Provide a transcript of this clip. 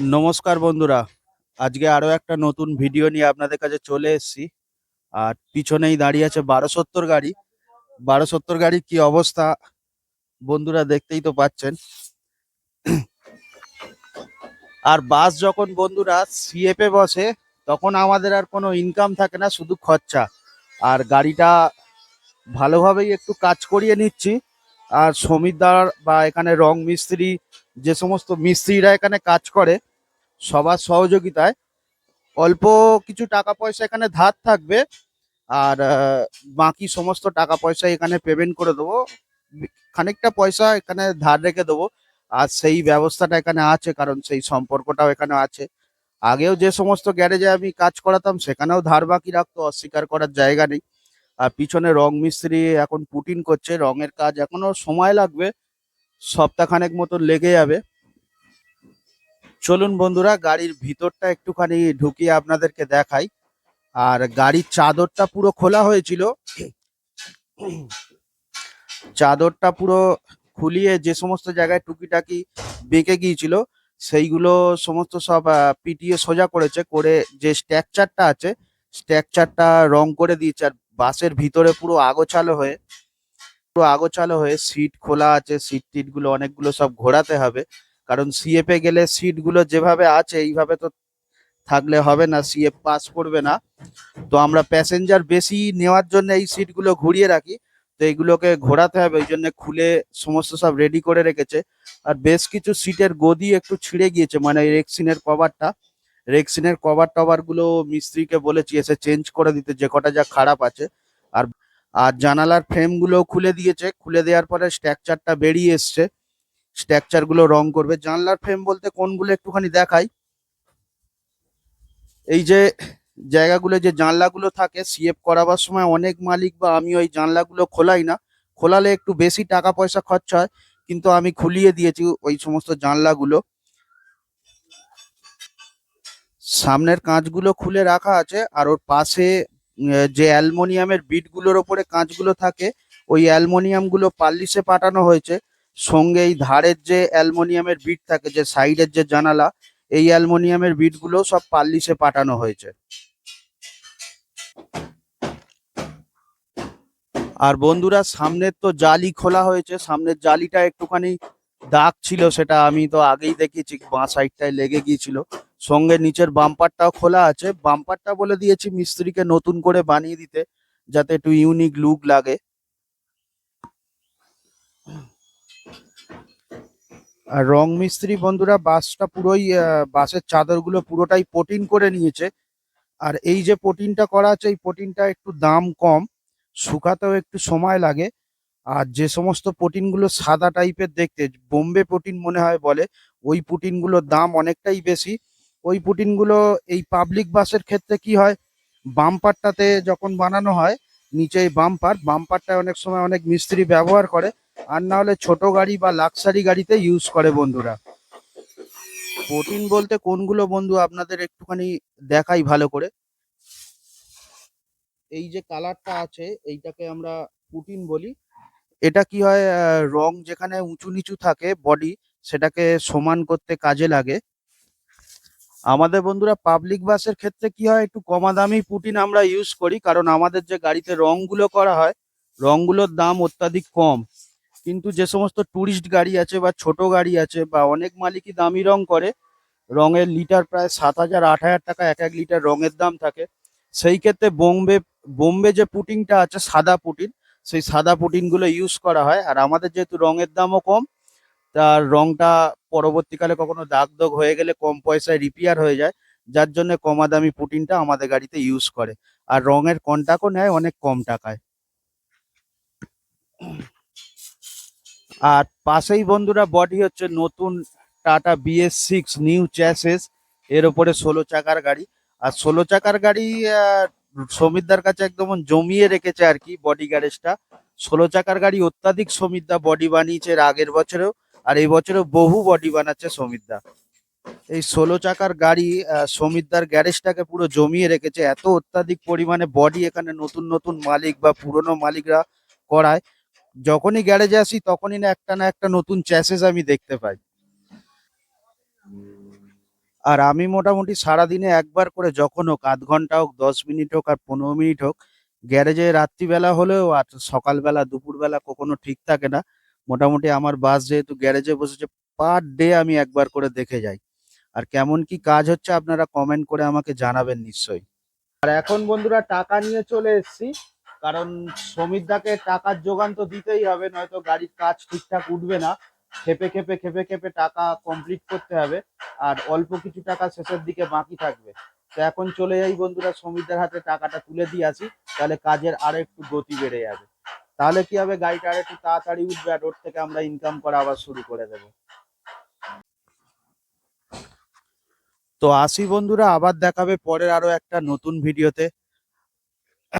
নমস্কার বন্ধুরা। আজকে আরও একটা নতুন ভিডিও নিয়ে আপনাদের কাছে চলে এসেছি। আর পিছনেই দাঁড়িয়ে আছে বারো সত্তর গাড়ি। বারো সত্তর গাড়ির কি অবস্থা বন্ধুরা দেখতেই তো পাচ্ছেন। আর বাস যখন বন্ধুরা সিএপে বসে, তখন আমাদের আর কোনো ইনকাম থাকে না, শুধু খরচা। আর গাড়িটা ভালোভাবেই একটু কাজ করিয়ে নিচ্ছি। আর সমিতদার বা এখানে রং মিস্ত্রি, যে সমস্ত মিস্ত্রিরা এখানে কাজ করে সবার সহযোগিতায় অল্প কিছু টাকা পয়সা এখানে ধার থাকবে, আর বাকি সমস্ত টাকা পয়সা এখানে পেমেন্ট করে দেবো, খানিকটা পয়সা এখানে ধার রেখে দেবো, আর সেই ব্যবস্থাটা এখানে আছে, কারণ সেই সম্পর্কটাও এখানে আছে। আগেও যে সমস্ত গ্যারেজে আমি কাজ করাতাম, সেখানেও ধার বাকি রাখতো, অস্বীকার করার জায়গা নেই। আর পিছনে রং মিস্ত্রি এখন পুটিন করছে, রঙের কাজ এখনও সময় লাগবে, সপ্তাহখানেক মতো লেগে যাবে। চলুন বন্ধুরা, গাড়ির ভিতরটা একটুখানি ঢুকিয়ে আপনাদেরকে দেখাই। আর গাড়ির চাদরটা পুরো খোলা হয়েছিল। চাদরটা পুরো খুলিয়ে যে সমস্ত জায়গায় টুকিটাকি বেঁকে গিয়েছিল, সেইগুলো সমস্ত সব পিটিয়ে সোজা করেছে, করে যে স্ট্রাকচারটা আছে, স্ট্রাকচারটা রং করে দিয়েছে। আর বাসের ভিতরে পুরো আগোছালো হয়ে, পুরো আগোছালো হয়ে সিট খোলা আছে সিট টিটগুলো অনেকগুলো সব ঘোরাতে হবে। কারণ সিএফে গেলে সিটগুলো যেভাবে আছে, এইভাবে তো থাকলে হবে না সিএফ পাস করবে না। তো আমরা প্যাসেঞ্জার বেশি নেওয়ার জন্য এই সিটগুলো ঘুরিয়ে রাখি। তো এইগুলোকে ঘোরাতে হবে, ওই জন্য খুলে সমস্ত সব রেডি করে রেখেছে। আর বেশ কিছু সিটের গদি একটু ছিঁড়ে গিয়েছে মানে রেক্সিনের কভারটা রেক্সিনের কভার টভারগুলো মিস্ত্রিকে বলেছি, এসে চেঞ্জ করে দিতে, যে কটা যা খারাপ আছে। আর আর জানালার ফ্রেমগুলো খুলে দিয়েছে। খুলে দেওয়ার পরে স্ট্রাকচারটা বেরিয়ে এসছে। স্ট্রাকচারগুলো রং করবে। জানলার ফ্রেম বলতে কোনগুলো একটুখানি দেখাই। এই যে জায়গাগুলো, যে জানলাগুলো থাকে সিএফ করাবার সময় অনেক মালিক বা আমি ওই জানলাগুলো খোলাই না। খোলালে একটু বেশি টাকা পয়সা খরচা হয়, কিন্তু আমি খুলিয়ে দিয়েছি ওই সমস্ত জানলাগুলো। সামনের কাঁচগুলো খুলে রাখা আছে, আর ওর পাশে যে অ্যালমোনিয়ামের বিটগুলোর ওপরে কাঁচগুলো থাকে, ওই অ্যালমোনিয়ামগুলো পাল্লিশে পাঠানো হয়েছে। সঙ্গে এই ধারের যে অ্যালমোনিয়ামের বিট থাকে, যে সাইডের যে জানালা, এই অ্যালমোনিয়ামের বিটগুলো সব পাল্লিশে পাঠানো হয়েছে। আর বন্ধুরা, সামনের তো জালি খোলা হয়েছে। সামনের জালিটা একটুখানি দাগ ছিল সেটা আমি তো আগেই দেখেছি, বাঁ সাইডটায় লেগে গিয়েছিল। সঙ্গে নিচের বাম্পারটাও খোলা আছে। বাম্পারটা বলে দিয়েছি মিস্ত্রিকে নতুন করে বানিয়ে দিতে, যাতে একটু ইউনিক লুক লাগে। আর রং মিস্ত্রি বন্ধুরা বাসটা পুরোই বাসের চাদরগুলো পুরোটাই পোটিন করে নিয়েছে। আর এই যে পটিনটা করা আছে, এই পটিনটা একটু দাম কম, শুকাতেও একটু সময় লাগে। আর যে সমস্ত প্রোটিনগুলো সাদা টাইপের দেখতে, বোম্বে প্রোটিন মনে হয় বলে, ওই প্রোটিনগুলোর দাম অনেকটাই বেশি। ওই প্রোটিনগুলো এই পাবলিক বাসের ক্ষেত্রে কি হয়, বাম্পারটাতে যখন বানানো হয়, নিচে বাম্পার বাম্পারটা অনেক সময় অনেক মিস্ত্রি ব্যবহার করে। আর না হলে ছোট গাড়ি বা লাক্সারি গাড়িতে ইউজ করে বন্ধুরা। প্রোটিন বলতে কোনগুলো বন্ধু আপনাদের একটুখানি দেখাই ভালো করে। এই যে কালারটা আছে, এইটাকে আমরা পুটিন বলি। এটা কি হয় রং যেখানে উঁচু নিচু থাকে বডি সেটাকে সমান করতে কাজে লাগে। আমাদের বন্ধুরা পাবলিক বাসের ক্ষেত্রে কি হয়, একটু কমা দামি পুটিন আমরা ইউজ করি। কারণ আমাদের যে গাড়িতে রংগুলো করা হয়, রংগুলোর দাম অত্যাধিক কম। কিন্তু যে সমস্ত টুরিস্ট গাড়ি আছে বা ছোট গাড়ি আছে বা অনেক মালিকই দামি রং করে, রঙের লিটার প্রায় সাত হাজার, আট হাজার টাকা, এক এক লিটার রঙের দাম থাকে। সেই ক্ষেত্রে বোম্বে বোম্বে যে পুটিংটা আছে, সাদা পুটিন, সেই সাদা পুটিনগুলো ইউজ করা হয়। আর আমাদের যেহেতু রঙের দামও কম, তার রংটা পরবর্তীকালে কখনো দাগ দাগ হয়ে গেলে কম পয়সায় রিপেয়ার হয়ে যায়। যার জন্য কমা দামি পুটিনটা আমাদের গাড়িতে ইউজ করে। আর রঙের কন্টাক্টও নেয় অনেক কম টাকায়। আর পাশেই বন্ধুরা বডি হচ্ছে নতুন Tata BS six new chassis এর ওপরে ষোলো চাকার গাড়ি। আর ষোলো চাকার গাড়ি সমিতদার কাছে একদম জমিয়ে রেখেছে আর কি বডি গ্যারেজটা ষোলো চাকার গাড়ি অত্যাধিক সমিতদা বডি বানিয়েছে আগের বছরেও, আর এই বছরেও বহু বডি বানাচ্ছে সমিতদা এই ষোলো চাকার গাড়ি সমিতদার গ্যারেজটাকে পুরো জমিয়ে রেখেছে। এত অত্যাধিক পরিমাণে বডি এখানে নতুন নতুন মালিক বা পুরনো মালিকরা করায়। যখনই গ্যারেজে আসি তখনই না একটা না একটা নতুন চ্যাসেস আমি দেখতে পাই। আর আমি মোটামুটি সারাদিনে একবার করে যখন হোক, আধ ঘণ্টা হোক, দশ মিনিট হোক আর পনেরো মিনিট হোক, গ্যারেজে রাত্রিবেলা হলেও আর সকালবেলা, দুপুরবেলা কখনো ঠিক থাকে না। মোটামুটি আমার বাস যেহেতু গ্যারেজে বসেছে, পার ডে আমি একবার করে দেখে যাই। আর কেমন কি কাজ হচ্ছে আপনারা কমেন্ট করে আমাকে জানাবেন নিশ্চয়ই। আর এখন বন্ধুরা টাকা নিয়ে চলে এসেছি। কারণ সমীরদাকে টাকার যোগান তো দিতেই হবে, নয়তো গাড়ির কাজ ঠিকঠাক উঠবে না। খেপে খেপে খেপে খেপে টাকা কমপ্লিট করতে হবে, আর অল্প কিছু টাকা শেষের দিকে বাকি থাকবে। তো এখন চলে যাই বন্ধুরা সমীরদার হাতে টাকাটা তুলে দিয়ে আসি, তাহলে কাজের আরও একটু গতি বেড়ে যাবে। তাহলে কি হবে, গাড়িটা আর একটু তাড়াতাড়ি উঠবে, আর ওর থেকে আমরা ইনকাম করা আবার শুরু করে দেবো। তো আসি বন্ধুরা, আবার দেখাবে পরের আরও একটা নতুন ভিডিওতে